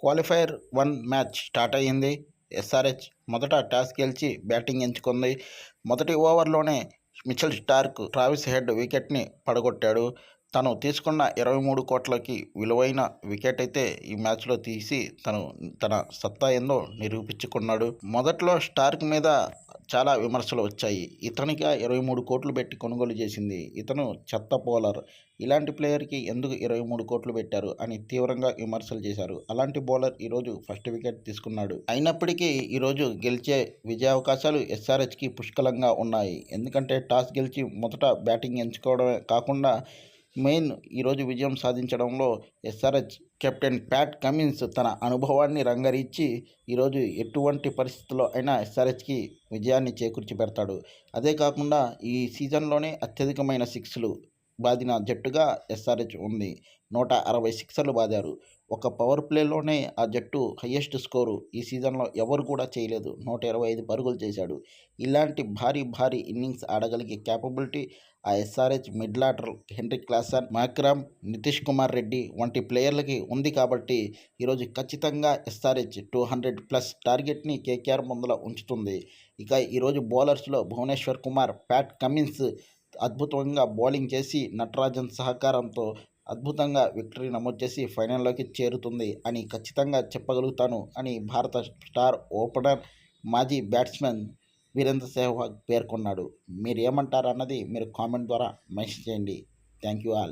Qualifier one match start అయ్యింది. SRH మొదట toss గెలిచి బ్యాటింగ్ ఎంచుకుంది. మొదటి ఓవర్లోనే మిచెల్ స్టార్క్ ట్రావిస్ హెడ్ వికెట్ని పడగొట్టాడు. తను తీసుకున్న ఇరవై మూడు కోట్లకి విలువైన వికెట్ అయితే ఈ మ్యాచ్లో తీసి తను తన సత్తా ఏందో నిరూపించుకున్నాడు. మొదట్లో స్టార్క్ మీద చాలా విమర్శలు వచ్చాయి. ఇతనిగా ఇరవై మూడు కోట్లు పెట్టి కొనుగోలు చేసింది ఇతను చెత్త బౌలర్. ఇలాంటి ప్లేయర్కి ఎందుకు ఇరవై మూడు కోట్లు పెట్టారు అని తీవ్రంగా విమర్శలు చేశారు. అలాంటి బౌలర్ ఈరోజు ఫస్ట్ వికెట్ తీసుకున్నాడు. అయినప్పటికీ ఈరోజు గెలిచే విజయావకాశాలు ఎస్ఆర్హెచ్కి పుష్కలంగా ఉన్నాయి. ఎందుకంటే టాస్ గెలిచి మొదట బ్యాటింగ్ ఎంచుకోవడమే కాకుండా మెయిన్ ఈరోజు విజయం సాధించడంలో ఎస్ఆర్హెచ్ కెప్టెన్ ప్యాట్ కమిన్స్ తన అనుభవాన్ని రంగరించి ఈరోజు ఎటువంటి పరిస్థితుల్లో అయినా ఎస్ఆర్హెచ్కి విజయాన్ని చేకూర్చి పెడతాడు. అదే కాకుండా ఈ సీజన్లోనే అత్యధికమైన సిక్స్లు బాదిన జట్టుగా ఎస్ఆర్హెచ్ ఉంది. నూట అరవై సిక్సర్లు బాదారు. ఒక పవర్ ప్లేలోనే ఆ జట్టు హయ్యెస్ట్ స్కోరు ఈ సీజన్లో ఎవరు కూడా చేయలేదు. నూట ఇరవై ఐదు పరుగులు చేశాడు. ఇలాంటి భారీ భారీ ఇన్నింగ్స్ ఆడగలిగే క్యాపబిలిటీ ఆ SRH middle order Heinrich Klaasen Markram Nitish Kumar Reddy వంటి ప్లేయర్లకి ఉంది కాబట్టి ఈరోజు ఖచ్చితంగా ఎస్ఆర్హెచ్ టూ హండ్రెడ్ ప్లస్ టార్గెట్ని కేకేఆర్ ముందులో ఉంచుతుంది. ఇక ఈరోజు బౌలర్స్లో భువనేశ్వర్ కుమార్ ప్యాట్ కమిన్స్ అద్భుతంగా బౌలింగ్ చేసి నటరాజన్ సహకారంతో అద్భుతంగా విక్టరీ నమోదు చేసి ఫైనల్లోకి చేరుతుంది అని ఖచ్చితంగా చెప్పగలుగుతాను అని భారత స్టార్ ఓపెనర్ మాజీ బ్యాట్స్మెన్ వీరేంద్ర సెహ్వాగ్ పేర్కొన్నాడు. మీరు ఏమంటారు అన్నది మీరు కామెంట్ ద్వారా మెన్షన్ చేయండి. Thank you all.